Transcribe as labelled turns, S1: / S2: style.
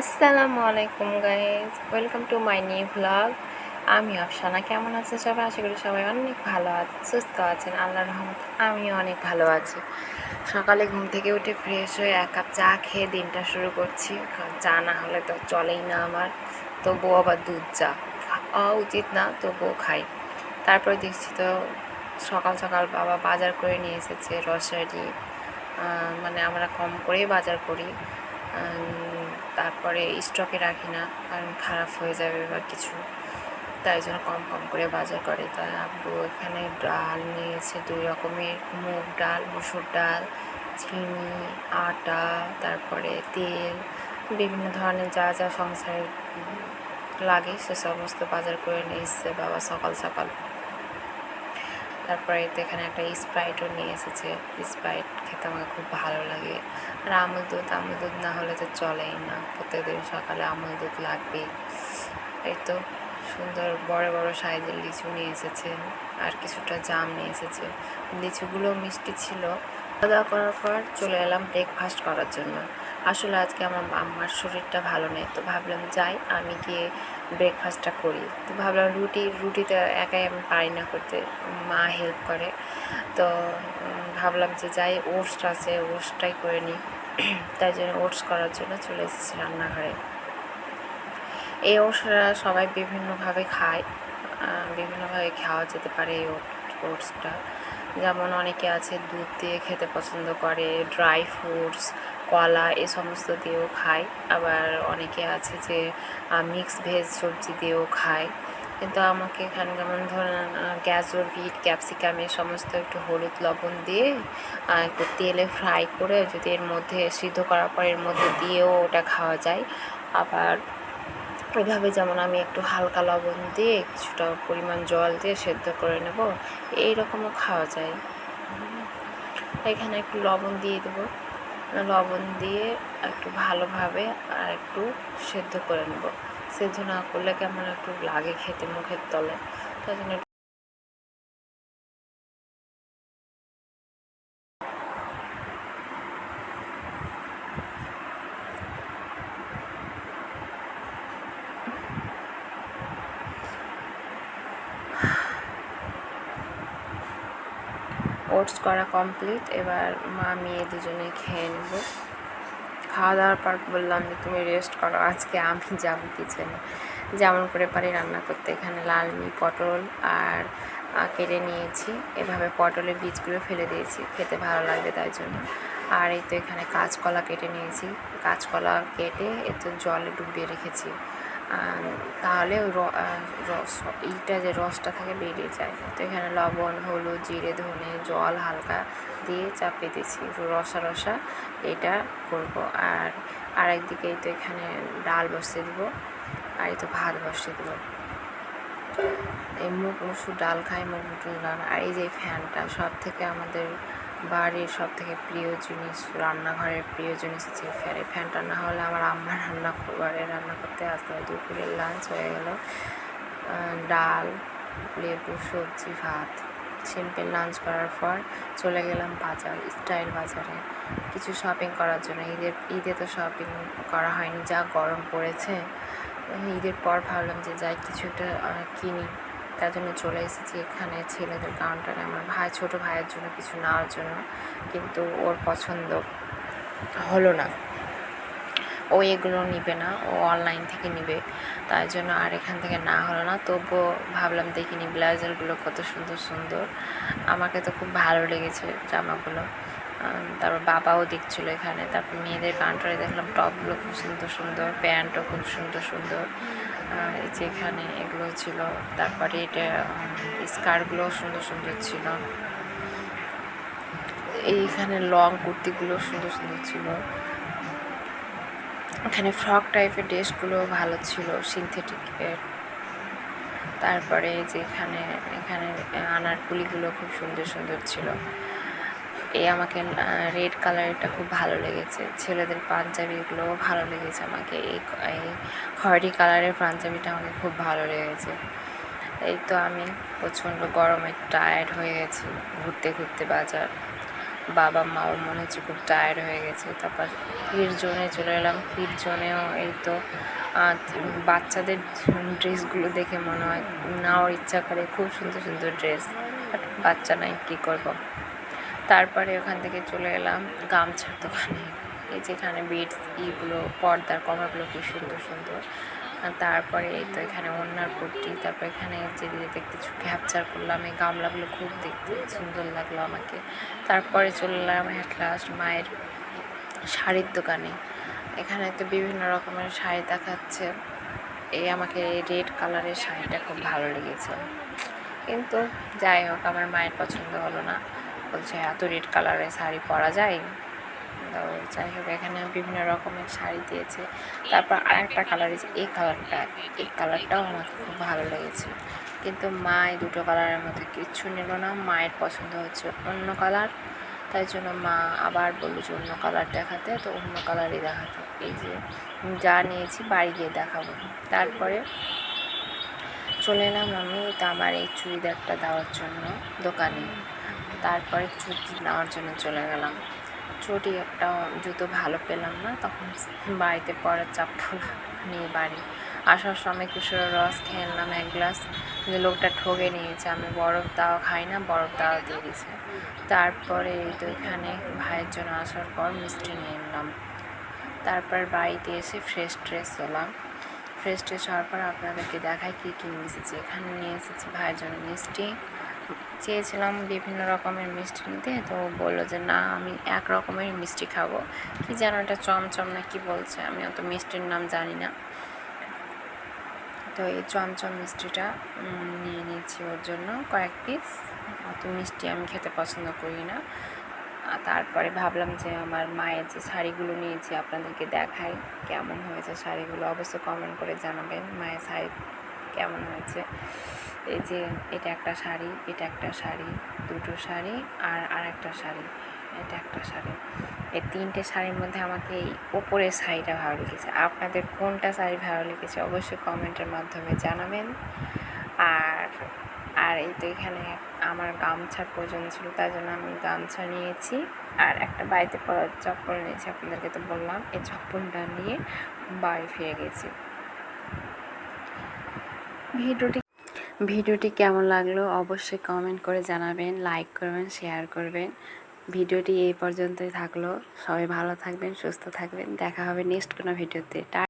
S1: আসসালামু আলাইকুম guys welcome to my new vlog আমি অফসানা কেমন আছেন সবাই? আশা করি সবাই অনেক ভালো আছে, সুস্থ আছেন। আল্লাহর রহমত আমিও অনেক ভালো আছি। সকালে ঘুম থেকে উঠে ফ্রেশ হয়ে এক কাপ চা খেয়ে দিনটা শুরু করছি। চা না হলে তো চলেই না আমার। তবুও আবার দুধ চা খাওয়া উচিত না, তবুও খাই। তারপরে দেখছি তো সকাল সকাল বাবা বাজার করে নিয়ে এসেছে রসারি মানে আমরা কম করেই বাজার করি। তারপরে স্টকে রাখি না, কারণ খারাপ হয়ে যাবে বা কিছু। তাই জন্য কম কম করে বাজার করে। তাই আব্বু এখানে ডাল নিয়েছে দুই রকমের। মুগ ডাল, মসুর ডাল, চিনি, আটা, তারপরে তেল, বিভিন্ন ধরনের যা যা সংসারে লাগে সে সমস্ত বাজার করে নিয়ে এসছে বাবা সকাল সকাল। তারপরে তো এখানে একটা স্প্রাইটও নিয়ে এসেছে। স্প্রাইট খেতে আমাকে খুব ভালো লাগে। আর আমুল দুধ আমুল দুধ না হলে তো চলেই না। প্রত্যেকদিন সকালে আমুল দুধ লাগবেই। এই তো সুন্দর বড় বড় সাইজের লিচু নিয়ে এসেছে। আর কিছুটা জাম নিয়ে এসেছে। লিচুগুলো মিষ্টি ছিল খাওয়া দাওয়া করার পর চলে এলাম ব্রেকফাস্ট করার জন্য। আসলে আজকে আমার আম্মার শরীরটা ভালো নেই, তো ভাবলাম যাই, আমি গিয়ে ব্রেকফাস্টটা করি। তো ভাবলাম রুটি, রুটিটা একাই আমি পারি না করতে, মা হেল্প করে। তো ভাবলাম যে যাই ওটস আছে ওটসটাই করে নিই। তাই জন্য ওটস করার জন্য চলে এসেছি রান্নাঘরে। এই ওটসটা সবাই বিভিন্নভাবে খায় বিভিন্নভাবে খাওয়া যেতে পারে এই ওটসটা যেমন অনেকে আছে দুধ দিয়ে খেতে পছন্দ করে ড্রাই ফ্রুটস কলা, এ সমস্ত দিয়েও খায়। আবার অনেকে আছে যে মিক্স ভেজ সবজি দিয়েও খায়। কিন্তু আমাকে এখানে যেমন ধরুন গাজর বিট ক্যাপসিকাম এ সমস্ত একটু হলুদ লবণ দিয়ে একটু তেলে ফ্রাই করে যদি এর মধ্যে সিদ্ধ করার পর এর মধ্যে দিয়েও ওটা খাওয়া যায়। আবার এভাবে যেমন আমি একটু হালকা লবণ দিয়ে কিছুটা পরিমাণ জল দিয়ে সেদ্ধ করে নেব এই রকমও খাওয়া যায়। এখানে একটু লবণ দিয়ে দেবো। লবণ দিয়ে একটু ভালোভাবে আর একটু সেদ্ধ করে নেব। সেদ্ধ না করলে কেমন একটু লাগে খেতে মুখের তলে। তার জন্য ওটস করা কমপ্লিট এবার মা, মেয়ে দুজনে খেয়ে নেব। খাওয়া দাওয়ার পর বললাম যে, তুমি রেস্ট করো, আজকে আমি যাব কিচেনে। যেমন করে পারি রান্না করতে। এখানে লালমি পটল আর কেটে নিয়েছি। এভাবে পটলের বীজগুলো ফেলে দিয়েছি। খেতে ভালো লাগবে তাই জন্য। আর এই তো এখানে কাঁচকলা কেটে নিয়েছি। কাঁচকলা কেটে একটু জলে ডুবিয়ে রেখেছি। তাহলে রস, এইটা যে রসটা থাকে বেরিয়ে যায়। তো এখানে লবণ, হলুদ, জিরে, ধনে, জল হালকা দিয়ে চাপিয়ে দিয়েছি, রসা রসা এটা করব। আর আরেকদিকে এই তো এখানে ডাল বসিয়ে দেবো, আর এই তো ভাত বসিয়ে দেবো। এই মুগ মসুর ডাল খাই, মুগ মসুর ডাল, আর এই যে ফ্যানটা সব থেকে আমাদের বাড়ির সব থেকে প্রিয় জিনিস, রান্নাঘরের প্রিয় জিনিস হচ্ছে ফ্যান এই ফ্যানটা না হলে আমার আম্মা রান্না ঘরে রান্না করতে আসতে। হয় দুপুরের লাঞ্চ হয়ে গেল। ডাল, লেবু, সবজি, ভাত। সিম্পল লাঞ্চ করার পর চলে গেলাম বাজার স্টাইল বাজারে। কিছু শপিং করার জন্য। ঈদের, ঈদে তো শপিং করা হয়নি, যা গরম পড়েছে। ঈদের পর ভাবলাম যে যাই, কিছু একটা কিনি। তার জন্য চলে এসেছি এখানে ছেলেদের কাউন্টারে আমার ভাই, ছোট ভাইয়ের জন্য কিছু নেওয়ার জন্য। কিন্তু ওর পছন্দ হলো না। ও এগুলো নিবে না, ও অনলাইন থেকে নিবে। তাই জন্য আর এখান থেকে না হলো না। তবুও ভাবলাম দেখিনি ব্লাউজারগুলো কত সুন্দর সুন্দর। আমাকে তো খুব ভালো লেগেছে জামাগুলো। তারপর বাবাও দেখছিলো এখানে। তারপর মেয়েদের কাউন্টারে দেখলাম টপগুলো খুব সুন্দর সুন্দর, প্যান্টও খুব সুন্দর সুন্দর। আর এই যে এখানে এগুলো ছিল। তারপরে এটা স্কার্টগুলোও সুন্দর সুন্দর ছিল। এইখানে লং কুর্তিগুলো সুন্দর সুন্দর ছিল। এখানে ফ্রক টাইপের ড্রেসগুলো ভালো ছিল সিনথেটিকের তারপরে যেখানে এখানে আনারকুলিগুলো খুব সুন্দর সুন্দর ছিল। এই আমাকে রেড কালারটা খুব ভালো লেগেছে। ছেলেদের পাঞ্জাবিগুলোও ভালো লেগেছে আমাকে। এই এই খয়েরি কালারের পাঞ্জাবিটা আমাকে খুব ভালো লেগেছে। এই তো আমি প্রচণ্ড গরমে টায়ার্ড হয়ে গেছি ঘুরতে ঘুরতে বাজার। বাবা মাও মনে হচ্ছে খুব টায়ার্ড হয়ে গেছে। তারপর ফির জোনে চলে এলাম। ফির জোনেও এই তো বাচ্চাদের ড্রেসগুলো দেখে মনে হয় নেওয়ার ইচ্ছা করে খুব সুন্দর সুন্দর ড্রেস বাট বাচ্চা নাই, কী করব? তারপরে ওখান থেকে চলে এলাম গামছার দোকানে। এই যেখানে বিটস ইগুলো, পর্দার কভারগুলো খুব সুন্দর সুন্দর। তারপরে এই তো এখানে ওনার পট্টি, তারপর এখানে যে দেখতে কিছু ক্যাপচার করলাম, এই গামলাগুলো খুব দেখতে সুন্দর লাগল আমাকে। তারপরে চলে এলাম অ্যাট লাস্ট মায়ের শাড়ির দোকানে। এখানে তো বিভিন্ন রকমের শাড়ি দেখাচ্ছে। এই আমাকে রেড কালারের শাড়িটা খুব ভালো লেগেছে। কিন্তু যাই হোক, আমার মায়ের পছন্দ হলো না। বলছে, এত রেড কালারের শাড়ি পরা যায়? তো যাই হোক, এখানে বিভিন্ন রকমের শাড়ি দিয়েছে। তারপর আর একটা কালার আছে এই কালারটা এই কালারটাও আমাকে খুব ভালো লেগেছে। কিন্তু মা দুটো কালারের মধ্যে কিচ্ছু নিল না। মায়ের পছন্দ হচ্ছে অন্য কালার তাই জন্য মা আবার বলল যে, অন্য কালার দেখাতে, তো অন্য কালারই দেখাতে। এই যে যা নিয়েছি বাড়ি গিয়ে দেখাবো। তারপরে চলে এলাম আমি, তো আমার এই চুড়িদারটা দেওয়ার জন্য দোকানে। তারপরে চুটি নেওয়ার জন্য চলে গেলাম। চটি একটা জুতো ভালো পেলাম না, তখন বাড়িতে পরার চাপ্পল নিয়ে বাড়ি। আসার সময় কিশোরের রস খেয়ে নিলাম এক গ্লাস। যে লোকটা ঠকে নিয়েছে, আমি বরফ দাওয়া খাই না, বরফ দাও দিয়ে দিয়েছে। তারপরে এই তো এখানে ভাইয়ের জন্য আসার পর মিষ্টি নিয়ে নিলাম। তারপর বাড়িতে এসে ফ্রেশ ট্রেস হলাম। ফ্রেশ ট্রেস হওয়ার পর আপনাদেরকে দেখাই কী কী নিয়ে এসেছি। এখানে নিয়ে এসেছি ভাইয়ের জন্য মিষ্টি। চেয়েছিলাম বিভিন্ন রকমের মিষ্টি নিতে, তো বলল যে, না, আমি এক রকমের মিষ্টি খাব। কি যেন এটা চমচম না কি বলছে, আমি অত মিষ্টির নাম জানি না। তো এই চমচম মিষ্টিটা নিয়ে নিয়েছি ওর জন্য কয়েক পিস। অত মিষ্টি আমি খেতে পছন্দ করি না। তারপরে ভাবলাম যে, আমার মায়ের যে শাড়িগুলো নিয়েছি আপনাদেরকে দেখাই, কেমন হয়েছে শাড়িগুলো অবশ্যই কমেন্ট করে জানাবেন মায়ের শাড়ি কেমন হয়েছে? এই যে এটা একটা শাড়ি, এটা একটা শাড়ি, দুটো শাড়ি আর আর একটা শাড়ি, এটা একটা শাড়ি। এই তিনটে শাড়ির মধ্যে আমাকে এই ওপরের শাড়িটা ভালো লেগেছে। আপনাদের কোনটা শাড়ি ভালো লেগেছে অবশ্যই কমেন্টের মাধ্যমে জানাবেন। আর আর এই তো এখানে আমার গামছার প্রয়োজন ছিল, তার জন্য আমি গামছা নিয়েছি। আর একটা বাড়িতে পরার চপ্পল নিয়েছি, আপনাদেরকে তো বললাম, এই চপ্পলটা নিয়ে বাড়ি ফিরে গেছি। ভিডিওটি ভিডিওটি কেমন লাগল অবশ্যই কমেন্ট করে জানাবেন লাইক করবেন শেয়ার করবেন। ভিডিওটি এই পর্যন্তই থাকল। সবাই ভালো থাকবেন, সুস্থ থাকবেন। দেখা হবে নেক্সট কোনো ভিডিওতে।